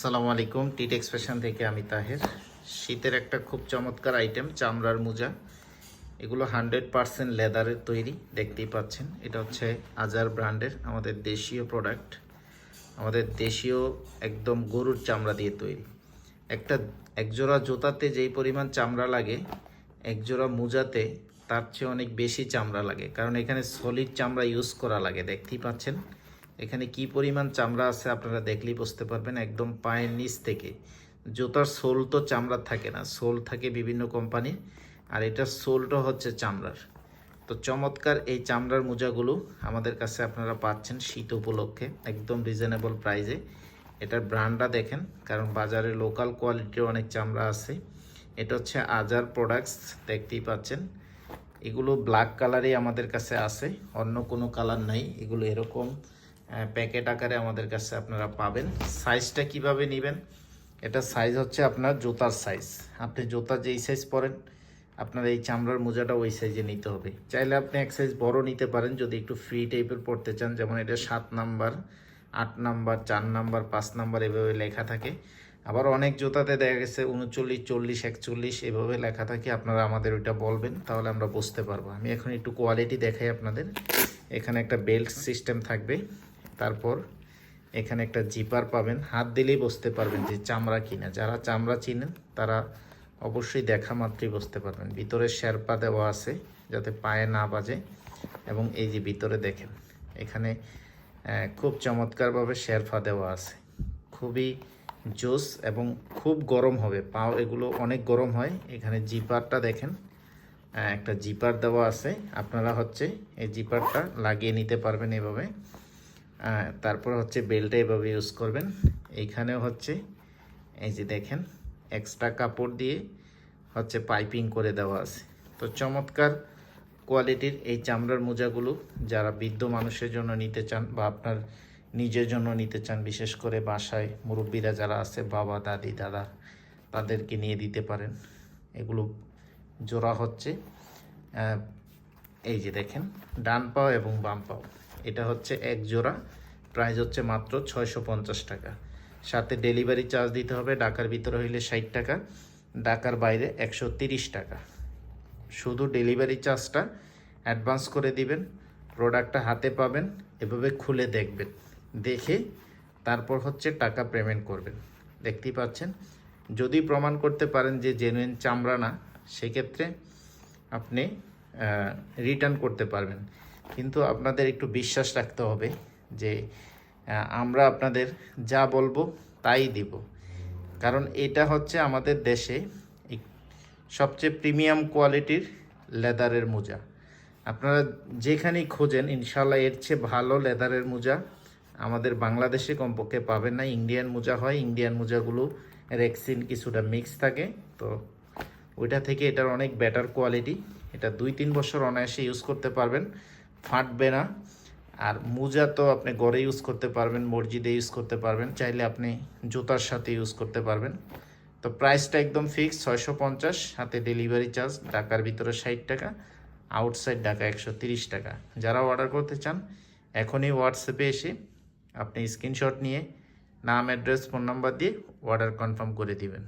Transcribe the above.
সালামু আলাইকুম টিট এক্সপ্রেশন থেকে আমি তাহের। শীতের একটা খুব চমৎকার আইটেম চামড়ার মোজা। এগুলো হান্ড্রেড পারসেন্ট লেদারের তৈরি, দেখতেই পাচ্ছেন। এটা হচ্ছে আজার ব্র্যান্ডের আমাদের দেশীয় প্রোডাক্ট আমাদের দেশীয় একদম গরুর চামড়া দিয়ে তৈরি। একটা একজোড়া জোতাতে যেই পরিমাণ চামড়া লাগে, একজোড়া মোজাতে তার চেয়ে অনেক বেশি চামড়া লাগে। কারণ এখানে সলিড চামড়া ইউজ করা লাগে, দেখতেই পাচ্ছেন। এখানে কি পরিমাণ চামড়া আছে আপনারা দেখলেই বুঝতে পারবেন, একদম পায়ের নিচ থেকে। জুতার সোল তো চামড়া থাকে না, সোল থাকে বিভিন্ন কোম্পানির আর এটার সোলটা হচ্ছে চামড়ার। তো চমৎকার এই চামড়ার মোজাগুলো আমাদের কাছে আপনারা পাচ্ছেন শীত উপলক্ষে, একদম রিজনেবল প্রাইজে এটার ব্র্যান্ডটা দেখেন, কারণ বাজারে লোকাল কোয়ালিটির অনেক চামড়া আছে। এটা হচ্ছে আজার প্রোডাক্টস দেখতেই পাচ্ছেন। এগুলো ব্ল্যাক কালারই আমাদের কাছে আছে, অন্য কোনো কালার নাই। এগুলো এরকম প্যাকেট আকারে আমাদের কাছে আপনারা পাবেন। সাইজটা কীভাবে নেবেন? এটা সাইজ হচ্ছে আপনার জুতার সাইজ আপনি জুতা যেই সাইজ পরেন, আপনার এই চামড়ার মোজাটা ওই সাইজে নিতে হবে। চাইলে আপনি এক সাইজ বড় নিতে পারেন, যদি একটু ফ্রি টাইপের পড়তে চান, যেমন এটা সাত নাম্বার, আট নাম্বার, চার নাম্বার, পাঁচ নাম্বার, এভাবে লেখা থাকে। আবার অনেক জুতাতে দেখা গেছে, উনচল্লিশ, চল্লিশ, একচল্লিশ, এভাবে লেখা থাকে। আপনারা আমাদের ওইটা বলবেন, তাহলে আমরা বুঝতে পারব। আমি এখন একটু কোয়ালিটি দেখাই আপনাদের। এখানে একটা বেল্ট সিস্টেম থাকবে। তারপর এখানে একটা জিপার পাবেন। হাত দিলেই বুঝতে পারবেন যে চামড়া কিনা। যারা চামড়া চিনেন, তারা অবশ্যই দেখা মাত্রই বুঝতে পারবেন। ভিতরে শেরপা দেওয়া আছে যাতে পায়ে না বাজে। এবং এই যে ভিতরে দেখেন, এখানে খুব চমৎকারভাবে শেরফা দেওয়া আছে। খুবই জোস এবং খুব গরম হবে। পাও এগুলো অনেক গরম হয়। এখানে জিপারটা দেখেন একটা জিপার দেওয়া আছে। আপনারা হচ্ছে এই জিপারটা লাগিয়ে নিতে পারবেন এভাবে। তারপর হচ্ছে বেল্টটা এভাবে ইউজ করবেন। এইখানেও হচ্ছে, এই যে দেখেন এক্সট্রা কাপড় দিয়ে হচ্ছে পাইপিং করে দেওয়া আছে। তো চমৎকার কোয়ালিটির এই চামড়ার মোজাগুলো যারা বৃদ্ধ মানুষের জন্য নিতে চান বা আপনার নিজের জন্য নিতে চান, বিশেষ করে বাসায় মুরব্বীরা যারা আছে, বাবা, দাদি, দাদা, তাদেরকে নিয়ে দিতে পারেন। এগুলো জোড়া হচ্ছে এই যে দেখেন, ডান পাও এবং বাম পাও। এটা হচ্ছে এক জোড়া। প্রাইস হচ্ছে মাত্র ছয়শো পঞ্চাশ টাকা। সাথে ডেলিভারি চার্জ দিতে হবে ঢাকার ভিতরে হইলে ষাট টাকা, ঢাকার বাইরে একশো টাকা। শুধু ডেলিভারি চার্জটা অ্যাডভান্স করে দিবেন প্রোডাক্টটা হাতে পাবেন, এভাবে খুলে দেখবেন। দেখে তারপর হচ্ছে টাকা পেমেন্ট করবেন। দেখতেই পাচ্ছেন? যদি প্রমাণ করতে পারেন যে জেনুইন চামড়া না, সেক্ষেত্রে আপনি রিটার্ন করতে পারবেন। কিন্তু আপনাদের একটু বিশ্বাস রাখতে হবে যে আমরা আপনাদের যা বলব তাই দিব। কারণ এটা হচ্ছে আমাদের দেশে সবচেয়ে প্রিমিয়াম কোয়ালিটির লেদারের মোজা। আপনারা যেখানেই খোঁজেন ইনশাল্লাহ এর চেয়ে ভালো লেদারের মোজা আমাদের বাংলাদেশে কমপক্ষে পাবেন না। ইন্ডিয়ান মোজা হয়, ইন্ডিয়ান মোজাগুলো রেক্সিন কিছুটা মিক্স থাকে। তো ওইটা থেকে এটার অনেক বেটার কোয়ালিটি এটা দুই তিন বছর অনায়াসে ইউজ করতে পারবেন। ফাটবে না। আর মোজা তো আপনি ঘরে ইউজ করতে পারবেন, মসজিদে ইউজ করতে পারবেন, চাইলে আপনি জুতার সাথে ইউজ করতে পারবেন। তো প্রাইসটা একদম ফিক্স ছয়শো পঞ্চাশ, হাতে ডেলিভারি চার্জ ঢাকার ভিতরে ষাট টাকা আউটসাইড ঢাকা একশো তিরিশ টাকা। যারা অর্ডার করতে চান, এখনই হোয়াটসঅ্যাপে এসে আপনি স্ক্রিনশট নিয়ে নাম অ্যাড্রেস ফোন নাম্বার দিয়ে অর্ডার কনফার্ম করে দিবেন।